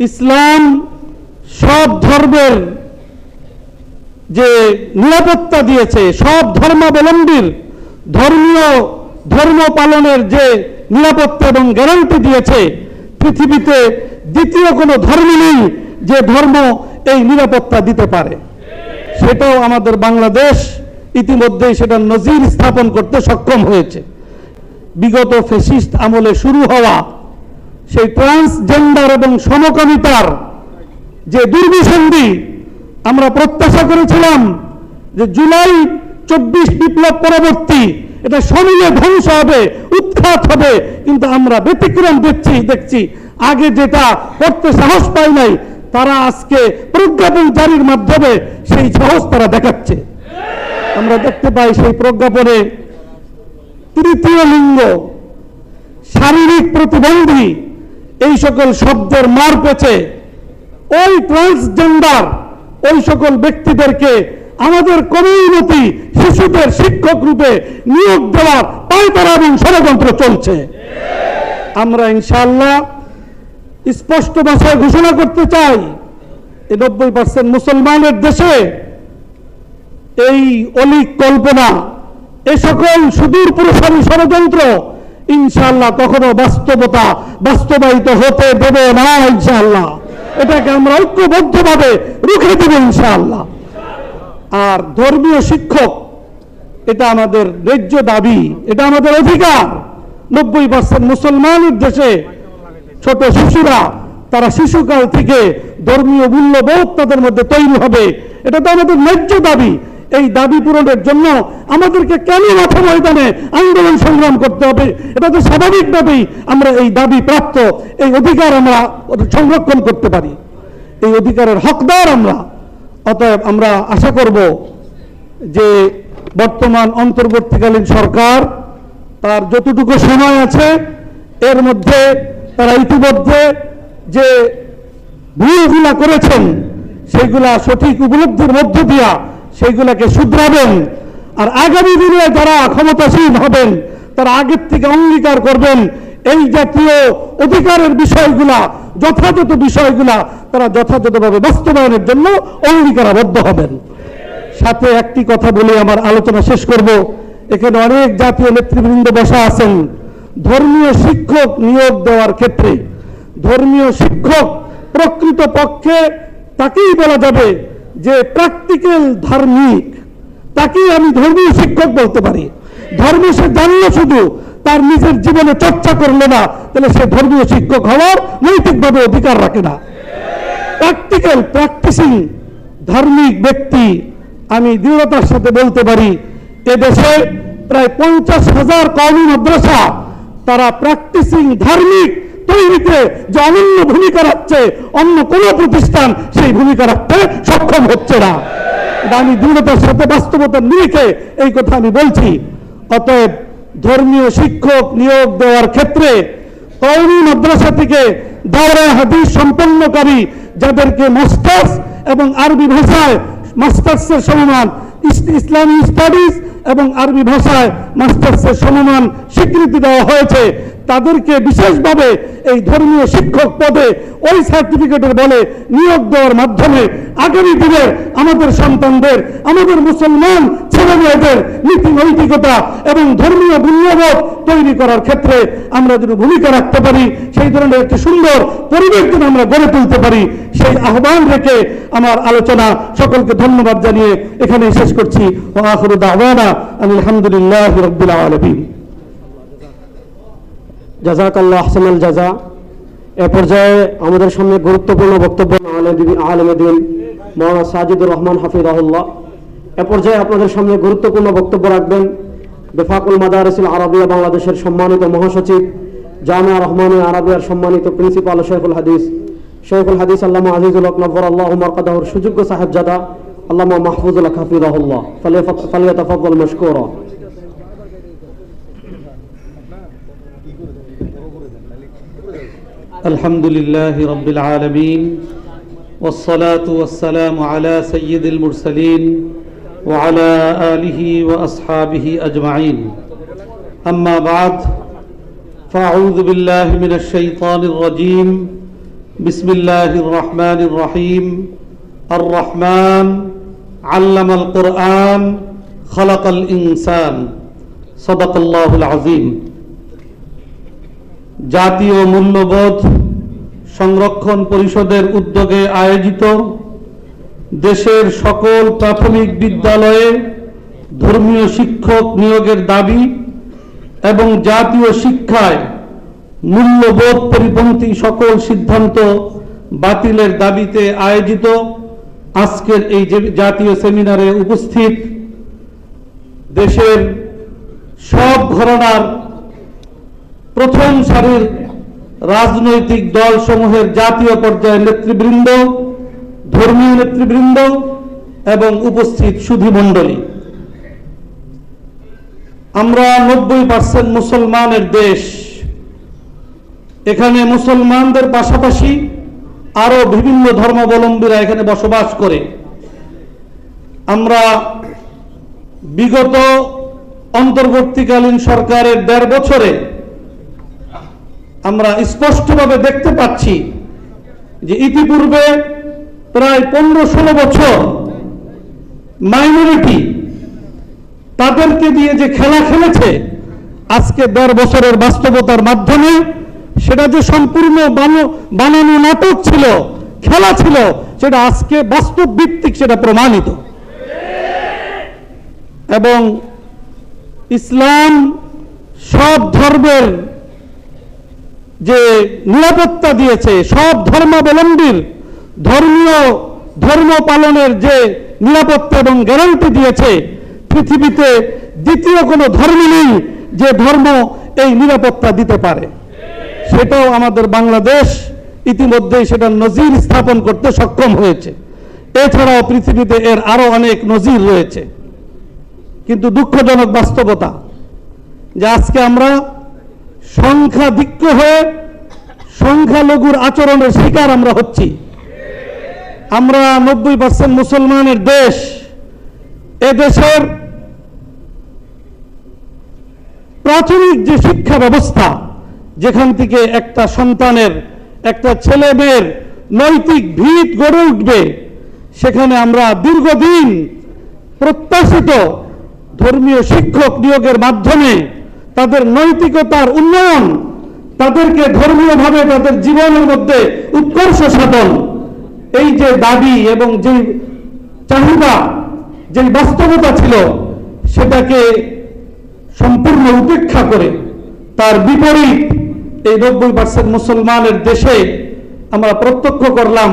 ইসলাম সব ধর্মের যে নিরাপত্তা দিয়েছে, সব ধর্মাবলম্বীর ধর্মীয় ধর্ম পালনের যে নিরাপত্তা এবং গ্যারান্টি দিয়েছে, পৃথিবীতে দ্বিতীয় কোনো ধর্ম নেই যে ধর্ম এই নিরাপত্তা দিতে পারে। সেটাও আমাদের বাংলাদেশ ইতিমধ্যেই সেটা নজির স্থাপন করতে সক্ষম হয়েছে। বিগত ফেসিস্ট আমলে শুরু হওয়া সেই ট্রান্সজেন্ডার এবং সমকামিতার যে দুর্বিসন্ধি আমরা প্রত্যাশা করেছিলাম যে জুলাই চব্বিশ বিপ্লব পরবর্তী এটা সমিলে ধ্বংস হবে, উৎখাত হবে, কিন্তু আমরা ব্যতিক্রম দেখছি দেখছি। আগে যেটা করতে সাহস পাই নাই, তারা আজকে প্রজ্ঞাপন জারির মাধ্যমে সেই সাহস তারা দেখাচ্ছে। আমরা দেখতে পাই সেই প্রজ্ঞাপনে তৃতীয় লিঙ্গ, শারীরিক প্রতিবন্ধী এই সকল শব্দের মার পেছে। ওই ট্রান্সজেন্ডার ওই সকল ব্যক্তিদেরকে আমাদের কমিউনিটি শিশুদের শিক্ষক রূপে নিয়োগ দেওয়ার পায়তারা এবং ষড়যন্ত্র চলছে। আমরা ইনশাআল্লাহ স্পষ্ট ভাষায় ঘোষণা করতে চাই এই নব্বই পার্সেন্ট মুসলমানের দেশে এই অলিক কল্পনা, এ সকল সুদূর প্রসারী ষড়যন্ত্র ইনশাআল্লাহ কখনো বাস্তবতা বাস্তবায়িত হতে দেবে না ইনশাল্লাহ এটাকে আমরা ঐক্যবদ্ধভাবে রুখে দেব ইনশাল্লাহ আর ধর্মীয় শিক্ষক, এটা আমাদের ন্যায্য দাবি, এটা আমাদের অধিকার। নব্বই পার্সেন্ট মুসলমানের দেশে ছোট শিশুরা, তারা শিশুকাল থেকে ধর্মীয় মূল্যবোধ তাদের মধ্যে তৈরি হবে। এটা তো আমাদের ন্যায্য দাবি। এই দাবি পূরণের জন্য আমাদেরকে কেন মাথা ময়দানে আন্দোলন সংগ্রাম করতে হবে? এটা তো স্বাভাবিকভাবেই আমরা এই দাবি প্রাপ্ত, এই অধিকার আমরা সংরক্ষণ করতে পারি। এই অধিকারের হকদার আমরা। অতএব আমরা আশা করব যে বর্তমান অন্তর্বর্তীকালীন সরকার তার যতটুকু সময় আছে, এর মধ্যে তারা ইতিমধ্যে যে ভুলগুলা করেছেন সেইগুলা সঠিক উপলব্ধির মধ্য দিয়া সেইগুলাকে শুধরাবেন। আর আগামী দিনে যারা ক্ষমতাসীন হবেন, তারা আগের থেকে অঙ্গীকার করবেন। এই জাতীয় অধিকারের বিষয়গুলা, যথাযথ বিষয়গুলা তারা যথাযথভাবে বাস্তবায়নের জন্য অঙ্গীকারাবদ্ধ হবেন। সাথে একটি কথা বলে আমার আলোচনা শেষ করব। এখানে অনেক জাতীয় নেতৃবৃন্দ বসা আছেন। ধর্মীয় শিক্ষক নিয়োগ দেওয়ার ক্ষেত্রে। ধর্মীয় শিক্ষক প্রকৃত পক্ষে তাকেই বলা যাবে যে প্র্যাকটিক্যাল ধার্মিক, তাকেই আমি ধর্মীয় শিক্ষক বলতে পারি। ধর্ম সে জানলো শুধু, তার নিজের জীবনে চর্চা করল না, তাহলে সে ধর্মীয় শিক্ষক হওয়ার নৈতিকভাবে অধিকার রাখে না। প্র্যাকটিক্যাল প্র্যাকটিসিং ধার্মিক ব্যক্তি, আমি দৃঢ়তার সাথে বলতে পারি এদেশে প্রায় পঞ্চাশ হাজার কওমি মাদ্রাসা, তারা প্র্যাকটিসিং ধার্মিক তৈরিতে যে অনন্য ভূমিকা রাখছে, অন্য কোনো প্রতিষ্ঠান সেই ভূমিকা রাখতে সক্ষম হচ্ছে না। আমি দৃঢ়তার সাথে বাস্তবতার নিরিখে এই কথা আমি বলছি। অতএব ধর্মীয় শিক্ষক নিয়োগ দেওয়ার ক্ষেত্রে কওমি মাদ্রাসা থেকে দাওরা হাদিস সম্পন্নকারী যাদেরকে মাস্টার্স এবং আরবি ভাষায় মাস্টার্সের সমমান ইস- ইসলামী স্টাডিজ এবং আরবি ভাষায় মাস্টার্সের সমমান স্বীকৃতি দেওয়া হয়েছে তাদেরকে বিশেষভাবে এই ধর্মীয় শিক্ষক পদে ওই সার্টিফিকেটের বলে নিয়োগ দেওয়ার মাধ্যমে আগামী দিনের আমাদের সন্তানদের, আমাদের মুসলমান ছেলে মেয়েদের নীতি নৈতিকতা এবং ধর্মীয় মূল্যবোধ তৈরি করার ক্ষেত্রে আমরা যদি ভূমিকা রাখতে পারি, সেই ধরনের একটি সুন্দর পরিবেশ যদি আমরা গড়ে তুলতে পারি, সেই আহ্বান রেখে আমার আলোচনা সকলকে ধন্যবাদ জানিয়ে এখানে শেষ করছি। আলহামদুলিল্লাহ রব্বুল আলমিন। জাজাকাল্লাহ আহসানুল জাজা এ পর্যায়ে আমাদের সামনে গুরুত্বপূর্ণ বক্তব্য আলমদিন মৌলানা সাজিদুর রহমান হাফিজাহুল্লাহ। এ পর্যায়ে আপনাদের সামনে গুরুত্বপূর্ণ বক্তব্য রাখবেন বেফাকুল মাদারিসুল আরবিয়া বাংলাদেশের সম্মানিত মহাসচিব, জামিয়া রহমানুল আরবিয়ার সম্মানিত প্রিন্সিপাল শেখুল হাদিস। শেখুল হাদিস আল্লামা আজিজুল আকনবর আল্লাহ মারকাদাহুর সুযোগ্য সাহেবজাদা আল্লামা মাহফুজুল হাফিজাহুল্লাহ। ফালিয়াতাফাদ্দাল মশকুরা। الحمد لله رب العالمين والصلاة والسلام على سيد المرسلين وعلى آله وأصحابه أجمعين. أما بعد فأعوذ بالله من الشيطان الرجيم. بسم الله الرحمن الرحيم. الرحمن علم القرآن خلق الإنسان. صدق الله العظيم. জাতীয় মূল্যবোধ সংরক্ষণ পরিষদের উদ্যোগে আয়োজিত দেশের সকল প্রাথমিক বিদ্যালয়ে ধর্মীয় শিক্ষক নিয়োগের দাবি এবং জাতীয় শিক্ষায় মূল্যবোধ পরিপন্থী সকল সিদ্ধান্ত বাতিলের দাবিতে আয়োজিত আজকের এই জাতীয় সেমিনারে উপস্থিত দেশের সব ঘরানার প্রথম সারির রাজনৈতিক দলসমূহের জাতীয় পর্যায়ের নেতৃবৃন্দ, ধর্মীয় নেতৃবৃন্দ এবং উপস্থিত সুধীমণ্ডলী আমরা নব্বই পার্সেন্ট মুসলমানের দেশ। এখানে মুসলমানদের পাশাপাশি আরও বিভিন্ন ধর্মাবলম্বীরা এখানে বসবাস করে। আমরা বিগত অন্তর্বর্তীকালীন সরকারের দেড় বছরে আমরা স্পষ্টভাবে দেখতে পাচ্ছি যে ইতিপূর্বে প্রায় পনেরো ষোলো বছর মাইনরিটি তাদেরকে দিয়ে যে খেলা খেলেছে, আজকে দেড় বছরের বাস্তবতার মাধ্যমে সেটা যে সম্পূর্ণ বানো- বানানো নাটক ছিল, খেলা ছিল, সেটা আজকে বাস্তব ভিত্তিক সেটা প্রমাণিত। এবং ইসলাম সব ধর্মের যে নিরাপত্তা দিয়েছে, সব ধর্মাবলম্বীর ধর্মীয় ধর্ম পালনের যে নিরাপত্তা এবং গ্যারান্টি দিয়েছে, পৃথিবীতে দ্বিতীয় কোনো ধর্ম নেই যে ধর্ম এই নিরাপত্তা দিতে পারে। সেটাও আমাদের বাংলাদেশ ইতিমধ্যেই সেটা নজির স্থাপন করতে সক্ষম হয়েছে। এছাড়াও পৃথিবীতে এর আরও অনেক নজির রয়েছে। কিন্তু দুঃখজনক বাস্তবতা যে আজকে আমরা সংখ্যাধিক্য হয়ে সংখ্যালঘুর আচরণের শিকার আমরা হচ্ছি। আমরা নব্বই পার্সেন্ট মুসলমানের দেশ। এদেশের প্রাথমিক যে শিক্ষা ব্যবস্থা, যেখান থেকে একটা সন্তানের, একটা ছেলে মেয়ের নৈতিক ভিত গড়ে উঠবে, সেখানে আমরা দীর্ঘদিন প্রত্যাশিত ধর্মীয় শিক্ষক নিয়োগের মাধ্যমে তাদের নৈতিকতার উন্নয়ন, তাদেরকে ধর্মীয়ভাবে তাদের জীবনের মধ্যে উৎকর্ষ সাধন, এই যে দাবি এবং যে চাহিদা যে বাস্তবতা ছিল, সেটাকে সম্পূর্ণ উপেক্ষা করে তার বিপরীত এই নব্বই পার্সেন্ট মুসলমানের দেশে আমরা প্রত্যক্ষ করলাম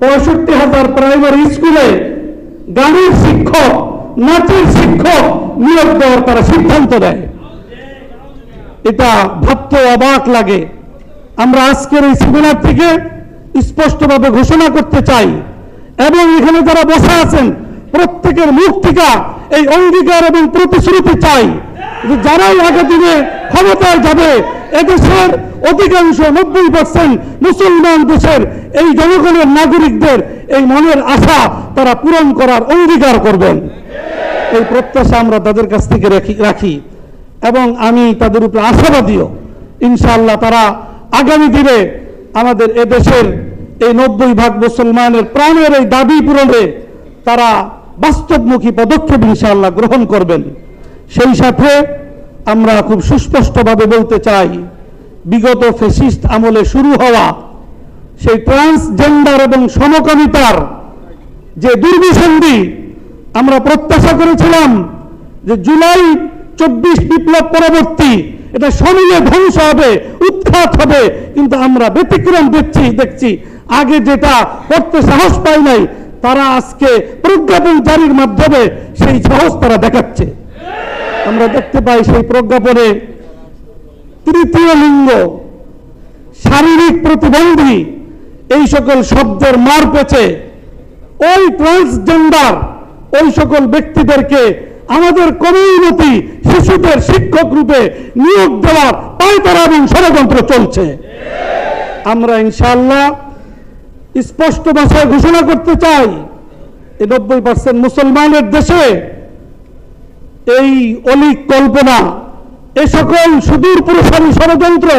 পঁয়ষট্টি হাজার প্রাইমারি স্কুলে গানের শিক্ষক, নাচের শিক্ষক নিয়োগ দেওয়ার তারা সিদ্ধান্ত দেয়। এটা ভাবতে অবাক লাগে। আমরা আজকের এই সেমিনার থেকে স্পষ্টভাবে ঘোষণা করতে চাই এবং এখানে যারা বসে আছেন, প্রত্যেকের মুখ থেকে এই অঙ্গীকার এবং প্রতিশ্রুতি চাই যে যারাই আগে দিনে ক্ষমতায় যাবে, এদেশের অধিকাংশ নব্বই পার্সেন্ট মুসলমান দেশের এই জনগণের নাগরিকদের এই মনের আশা তারা পূরণ করার অঙ্গীকার করবেন। এই প্রত্যাশা আমরা তাদের কাছ থেকে রাখি রাখি। এবং আমি তাদের উপরে আশাবাদীও। ইনশাআল্লাহ তারা আগামী দিনে আমাদের এদেশের এই নব্বই ভাগ মুসলমানের প্রাণের এই দাবি পূরণে তারা বাস্তবমুখী পদক্ষেপ ইনশাআল্লাহ গ্রহণ করবেন। সেই সাথে আমরা খুব সুস্পষ্টভাবে বলতে চাই, বিগত ফেসিস্ট আমলে শুরু হওয়া সেই ট্রান্সজেন্ডার এবং সমকামিতার যে দুর্বিসন্ধি আমরা প্রত্যাশা করেছিলাম যে জুলাই চব্বিশ বিপ্লব পরবর্তী, এটা সমিলে ধ্বংস হবে, উৎখাত হবে, কিন্তু আমরা ব্যতিক্রম দেখছি দেখছি। আগে যেটা করতে সাহস পাই নাই, তারা আজকে প্রজ্ঞাপন জারির মাধ্যমে সেই সাহস তারা দেখাচ্ছে। আমরা দেখতে পাই সেই প্রজ্ঞাপনে তৃতীয় লিঙ্গ, শারীরিক প্রতিবন্ধী, এই সকল শব্দের মার পেছে। ওই ট্রান্সজেন্ডার, ওই সকল ব্যক্তিদেরকে আমাদের কমিউনিটি শিশুদের শিক্ষক রূপে নিয়োগ দেওয়ার পায়তারা এবং ষড়যন্ত্র চলছে। আমরা ইনশাল্লাহ স্পষ্ট ভাষায় ঘোষণা করতে চাই এই নব্বই পার্সেন্ট মুসলমানের দেশে এই অলিক কল্পনা, এ সকল সুদূর প্রসারী ষড়যন্ত্র